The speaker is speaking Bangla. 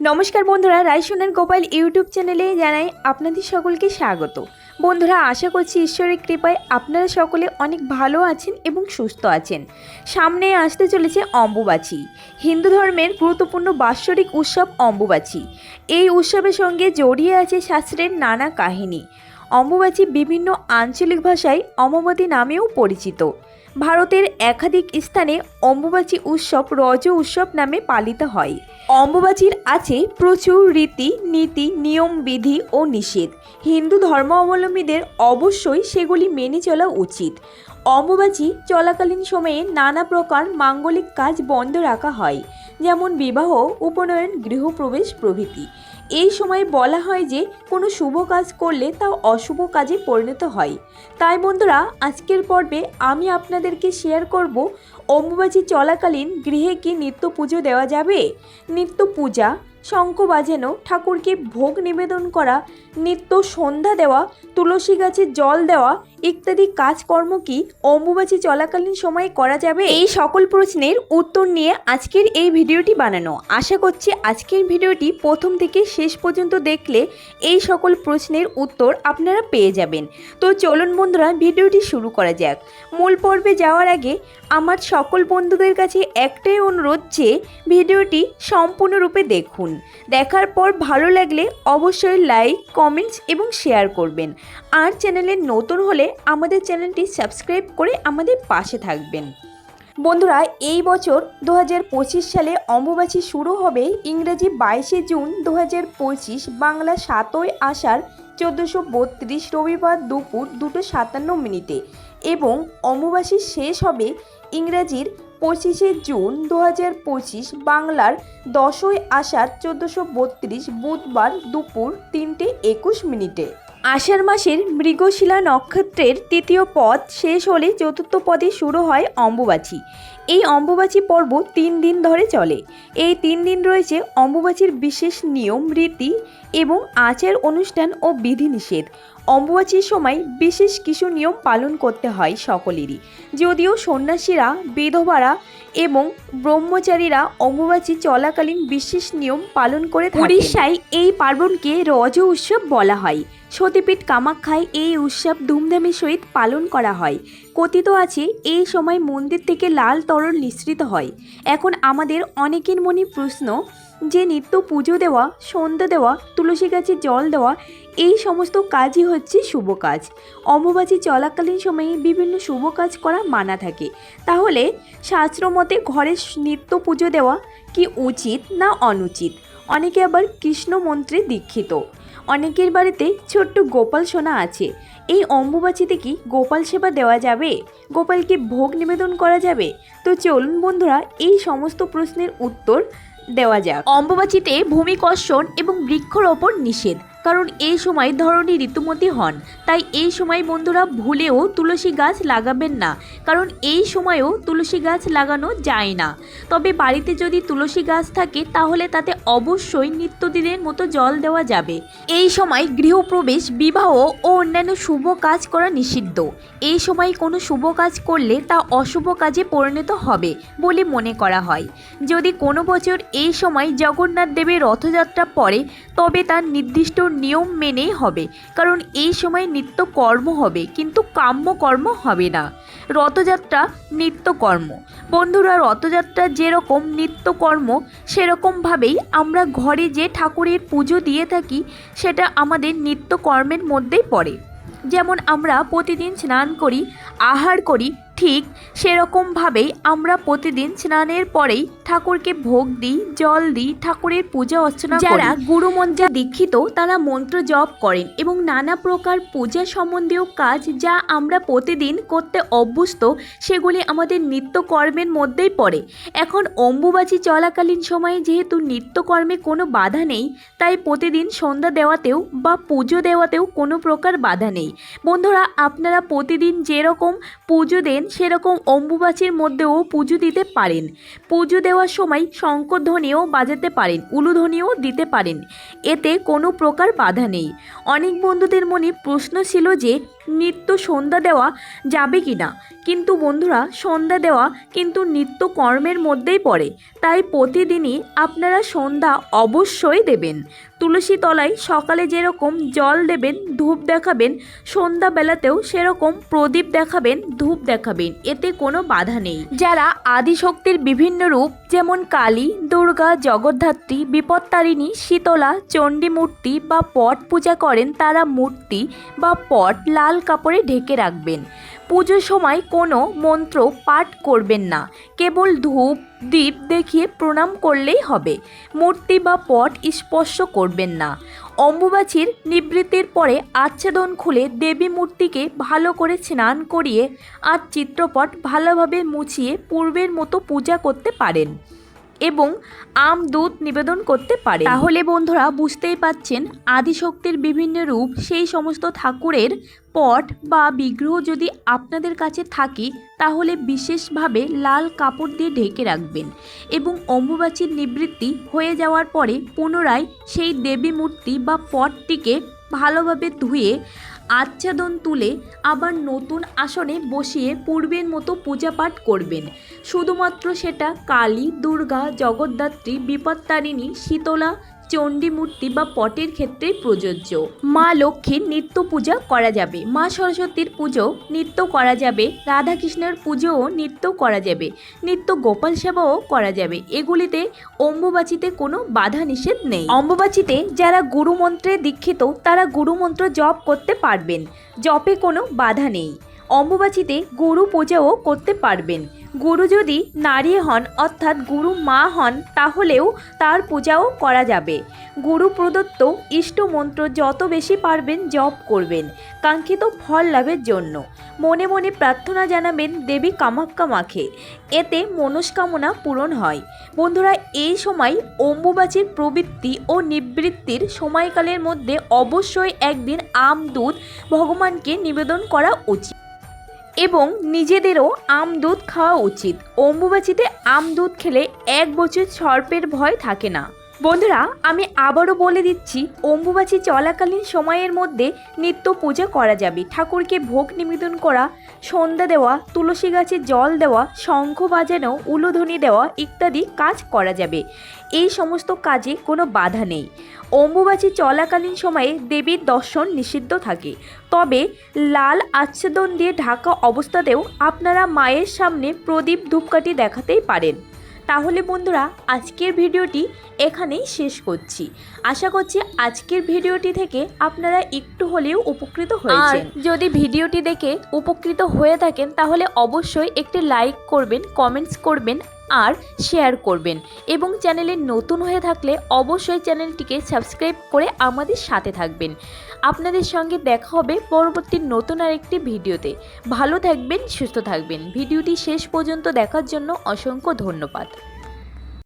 নমস্কার বন্ধুরা রাইসোনার গোপাল ইউটিউব চ্যানেলে জানাই আপনাদের সকলকে স্বাগত। বন্ধুরা, আশা করছি ঈশ্বরের কৃপায় আপনারা সকলে অনেক ভালো আছেন এবং সুস্থ আছেন। সামনে আসতে চলেছে অম্বুবাচী। হিন্দু ধর্মের গুরুত্বপূর্ণ বাৎসরিক উৎসব অম্বুবাচী। এই উৎসবের সঙ্গে জড়িয়ে আছে শাস্ত্রের নানা কাহিনী। অম্বুবাচী বিভিন্ন আঞ্চলিক ভাষায় অমাবতী নামেও পরিচিত। ভারতের একাধিক স্থানে অম্বুবাচী উৎসব রজ উৎসব নামে পালিত হয়। অম্বুবাচীর আছে প্রচুর রীতি, নীতি, নিয়ম, বিধি ও নিষেধ। হিন্দু ধর্মাবলম্বীদের অবশ্যই সেগুলি মেনে চলা উচিত। অম্বুবাচী চলাকালীন সময়ে নানা প্রকার মাঙ্গলিক কাজ বন্ধ রাখা হয়, যেমন বিবাহ, উপনয়ন, গৃহপ্রবেশ প্রভৃতি। এই সময় বলা হয় যে কোনো শুভ কাজ করলে তা অশুভ কাজে পরিণত হয়। তাই বন্ধুরা, আজকের পর্বে আমি আপনাদেরকে শেয়ার করব, অম্বুবাচী চলাকালীন গৃহে কি নিত্য পুজো দেওয়া যাবে? নিত্য পূজা, শঙ্খ বাজানো, ঠাকুরকে ভোগ নিবেদন করা, নিত্য সন্ধ্যা দেওয়া, তুলসী গাছে জল দেওয়া ইত্যাদি কাজকর্ম কি অম্বুবাচী চলাকালীন সময়ে করা যাবে? এই সকল প্রশ্নের উত্তর নিয়ে আজকের এই ভিডিওটি বানানো। আশা করছি আজকের ভিডিওটি প্রথম থেকে শেষ পর্যন্ত দেখলে এই সকল প্রশ্নের উত্তর আপনারা পেয়ে যাবেন। তো চলুন বন্ধুরা, ভিডিওটি শুরু করা যাক। মূল পর্বে যাওয়ার আগে আমার সকল বন্ধুদের কাছে একটাই অনুরোধ যে, ভিডিওটি সম্পূর্ণরূপে দেখুন। দেখার পর ভালো লাগলে অবশ্যই লাইক, কমেন্টস এবং শেয়ার করবেন। আর চ্যানেলে নতুন হলে আমাদের চ্যানেলটি সাবস্ক্রাইব করে আমাদের পাশে থাকবেন। বন্ধুরা, এই বছর দু হাজার পঁচিশ সালে অম্বুবাচী শুরু হবে ইংরেজি বাইশে জুন দু হাজার পঁচিশ বাংলা সাতই আষাঢ় চোদ্দোশো বত্রিশ রবিবার দুপুর দুটো সাতান্ন মিনিটে এবং অম্বুবাচী শেষ হবে ইংরেজির পঁচিশে জুন দু বাংলার দশই আষাঢ় চোদ্দোশো বত্রিশ বুধবার দুপুর তিনটে একুশ মিনিটে। আষাঢ় মাসের মৃগশিলা নক্ষত্রের তৃতীয় পদ শেষ হলে চতুর্থ পদে শুরু হয় অম্বুবাচী। এই অম্বুবাচী পর্ব তিন দিন ধরে চলে। এই তিন দিন রয়েছে অম্বুবাচীর বিশেষ নিয়ম, রীতি এবং আচার অনুষ্ঠান ও বিধিনিষেধ। অম্বুবাচীর সময় বিশেষ কিছু নিয়ম পালন করতে হয় সকলেরই। যদিও সন্ন্যাসীরা, বিধবারা এবং ব্রহ্মচারীরা অম্বুবাচী চলাকালীন বিশেষ নিয়ম পালন করে উড়িষ্যায় এই পার্বণকে রজ উৎসব বলা হয়। সতীপীঠ কামাখ্যায় এই উৎসব ধুমধামের সহিত পালন করা হয়। কথিত আছে, এই সময় মন্দির থেকে লাল তরল নিঃসৃত হয়। এখন আমাদের অনেকের মনে প্রশ্ন, যে নিত্য পুজো দেওয়া, সন্ধ্যা দেওয়া, তুলসী গাছে জল দেওয়া, এই সমস্ত কাজই হচ্ছে শুভ কাজ। অম্বুবাচী চলাকালীন সময়ে বিভিন্ন শুভ কাজ করা মানা থাকে। তাহলে শাস্ত্রমতে ঘরে নিত্য পুজো দেওয়া কি উচিত না অনুচিত? অনেকে আবার কৃষ্ণ মন্ত্রে দীক্ষিত। অনেকের বাড়িতে ছোট্ট গোপাল সোনা আছে। এই অম্বুবাচিতে কি গোপাল সেবা দেওয়া যাবে? গোপালকে ভোগ নিবেদন করা যাবে? তো চলুন বন্ধুরা, এই সমস্ত প্রশ্নের উত্তর দেওয়া যাক। অম্বুবাচীতে ভূমিকর্ষণ এবং বৃক্ষরোপণ নিষেধ। কারণ এই সময় ধরনী ঋতুমতী হন। তাই এই সময় বন্ধুরা ভুলেও তুলসী গাছ লাগাবেন না, কারণ এই সময়েও তুলসী গাছ লাগানো যায় না। তবে বাড়িতে যদি তুলসী গাছ থাকে, তাহলে তাতে অবশ্যই নিত্যদিনের মতো জল দেওয়া যাবে। এই সময় গৃহপ্রবেশ, বিবাহ ও অন্যান্য শুভ কাজ করা নিষিদ্ধ। এই সময় কোনো শুভ কাজ করলে তা অশুভ কাজে পরিণত হবে বলে মনে করা হয়। যদি কোনো বছর এই সময় জগন্নাথ দেবের রথযাত্রা পড়ে, তবে তার নির্দিষ্ট নিয়ম মেনেই হবে। কারণ এই সময় নিত্য কর্ম হবে, কিন্তু কাম্য কর্ম হবে না। রথযাত্রা নিত্যকর্ম বন্ধুরা, রথযাত্রা যেরকম নিত্যকর্ম সেরকমভাবেই আমরা ঘরে যে ঠাকুরের পুজো দিয়ে থাকি, সেটা আমাদের নিত্যকর্মের মধ্যেই পড়ে। যেমন আমরা প্রতিদিন স্নান করি, আহার করি ঠিক সেরকমভাবেই আমরা প্রতিদিন স্নানের পরেই ঠাকুরকে ভোগ দিই, জল দিই, ঠাকুরের পূজা অর্চনা যারা গুরুমন্ত্রে দীক্ষিত, তারা মন্ত্র জপ করেন এবং নানা প্রকার পূজা সম্বন্ধীয় কাজ যা আমরা প্রতিদিন করতে অভ্যস্ত, সেগুলি আমাদের নিত্যকর্মের মধ্যেই পড়ে। এখন অম্বুবাচী চলাকালীন সময়ে যেহেতু নিত্যকর্মে কোনো বাধা নেই, তাই প্রতিদিন সন্ধ্যা দেওয়াতেও বা পুজো দেওয়াতেও কোনো প্রকার বাধা নেই। বন্ধুরা, আপনারা প্রতিদিন যেরকম পুজো দেন সেরকম অম্বুবাচীর মধ্যেও পুজো দিতে পারেন। পুজো দেওয়ার সময় শঙ্করধ্বনিও বাজাতে পারেন উলুধ্বনিও দিতে পারেন। এতে কোনো প্রকার বাধা নেই। অনেক বন্ধুদের মনে প্রশ্ন ছিল যে নিত্য সন্ধ্যা দেওয়া যাবে কি না? কিন্তু বন্ধুরা, সন্ধ্যা দেওয়া কিন্তু নিত্য কর্মের মধ্যেই পড়ে। তাই প্রতিদিনই আপনারা সন্ধ্যা অবশ্যই দেবেন। তুলসী তলায় সকালে যেরকম জল দেবেন, ধূপ দেখাবেন, সন্ধ্যাবেলাতেও সেরকম প্রদীপ দেখাবেন, ধূপ দেখাবেন, এতে কোনো বাধা নেই। যারা আদিশক্তির বিভিন্ন রূপ, যেমন কালী, দুর্গা, জগদ্ধাত্রী, বিপত্তারিণী, শীতলা চণ্ডী মূর্তি বা পট পূজা করেন, তারা মূর্তি বা পট লাল কাপড়ে ঢেকে রাখবেন। পুজোর সময় কোনো মন্ত্র পাঠ করবেন না। কেবল ধূপ দ্বীপ দেখিয়ে প্রণাম করলেই হবে। মূর্তি বা পট স্পর্শ করবেন না। অম্বুবাচীর নিবৃত্তির পরে আচ্ছাদন খুলে দেবী মূর্তিকে ভালো করে স্নান করিয়ে আর চিত্রপট ভালোভাবে মুছিয়ে পূর্বের মতো পূজা করতে পারেন। এবং আম দুধ নিবেদন করতে পারে। তাহলে বন্ধুরা বুঝতেই পাচ্ছেন, আদিশক্তির বিভিন্ন রূপ সেই সমস্ত ঠাকুরের পট বা বিগ্রহ যদি আপনাদের কাছে থাকে, তাহলে বিশেষভাবে লাল কাপড় দিয়ে ঢেকে রাখবেন এবং অম্বুবাচীর নিবৃত্তি হয়ে যাওয়ার পরে পুনরায় সেই দেবী মূর্তি বা পটটিকে ভালোভাবে ধুয়ে আচ্ছাদন তুলে আবার নতুন আসনে বসিয়ে পূর্বের মতো পূজাপাঠ করবেন। শুধুমাত্র সেটা কালী, দুর্গা, জগদ্ধাত্রী, বিপত্তারিণী, শীতলা চণ্ডী মূর্তি বা পটের ক্ষেত্রেই প্রযোজ্য। মা লক্ষ্মীর নিত্য পূজা করা যাবে। মা সরস্বতীর পুজো নিত্য করা যাবে। রাধাকৃষ্ণের পুজোও নিত্য করা যাবে। নিত্য গোপাল সেবাও করা যাবে। এগুলিতে অম্বুবাচিতে কোনো বাধা নিষেধ নেই। অম্বুবাচিতে যারা গুরুমন্ত্রে দীক্ষিত, তারা গুরুমন্ত্র জপ করতে পারবেন। জপে কোনো বাধা নেই। অম্বুবাচিতে গুরু পূজাও করতে পারবেন। গুরু যদি নারী হন, অর্থাৎ গুরু মা হন, তাহলেও তার পূজাও করা যাবে। গুরু প্রদত্ত ইষ্ট মন্ত্র যত বেশি পারবেন জপ করবেন, কাঙ্ক্ষিত ফল লাভের জন্য। মনে মনে প্রার্থনা জানাবেন, দেবী কামাক্কা মাখে। এতে মনস্কামনা পূরণ হয়। বন্ধুরা, এই সময় অম্বুবাচীর প্রবৃত্তি ও নিবৃত্তির সময়কালের মধ্যে অবশ্যই একদিন আম দুধ ভগবানকে নিবেদন করা উচিত। এবং নিজেদেরও আম দুধ খাওয়া উচিত। অম্বুবাচিতে আম দুধ খেলে এক বছর সর্পের ভয় থাকে না। বন্ধুরা, আমি আবারও বলে দিচ্ছি, অম্বুবাচী চলাকালীন সময়ের মধ্যে নিত্য পূজা করা যাবে। ঠাকুরকে ভোগ নিবেদন করা, সন্ধ্যা দেওয়া, তুলসী গাছে জল দেওয়া, শঙ্খ বাজানো উলুধ্বনি দেওয়া ইত্যাদি কাজ করা যাবে। এই সমস্ত কাজে কোনো বাধা নেই। অম্বুবাচী চলাকালীন সময়ে দেবীর দর্শন নিষিদ্ধ থাকে। তবে লাল আচ্ছাদন দিয়ে ঢাকা অবস্থাতেও আপনারা মায়ের সামনে প্রদীপ ধূপকাঠি দেখাতেই পারেন। তাহলে বন্ধুরা, আজকের ভিডিওটি এখানেই শেষ করছি। আশা করছি আজকের ভিডিওটি থেকে আপনারা একটু হলেও উপকৃত হয়েছেন। যদি ভিডিওটি দেখে উপকৃত হয়ে থাকেন, তাহলে অবশ্যই একটি লাইক করবেন, কমেন্টস করবেন আর শেয়ার করবেন। এবং চ্যানেলে নতুন হয়ে থাকলে অবশ্যই চ্যানেলটিকে সাবস্ক্রাইব করে আমাদের সাথে থাকবেন। আপনাদের সঙ্গে দেখা হবে পরবর্তী নতুন আরেকটি ভিডিওতে। ভালো থাকবেন, সুস্থ থাকবেন। ভিডিওটি শেষ পর্যন্ত দেখার জন্য অসংখ্য ধন্যবাদ।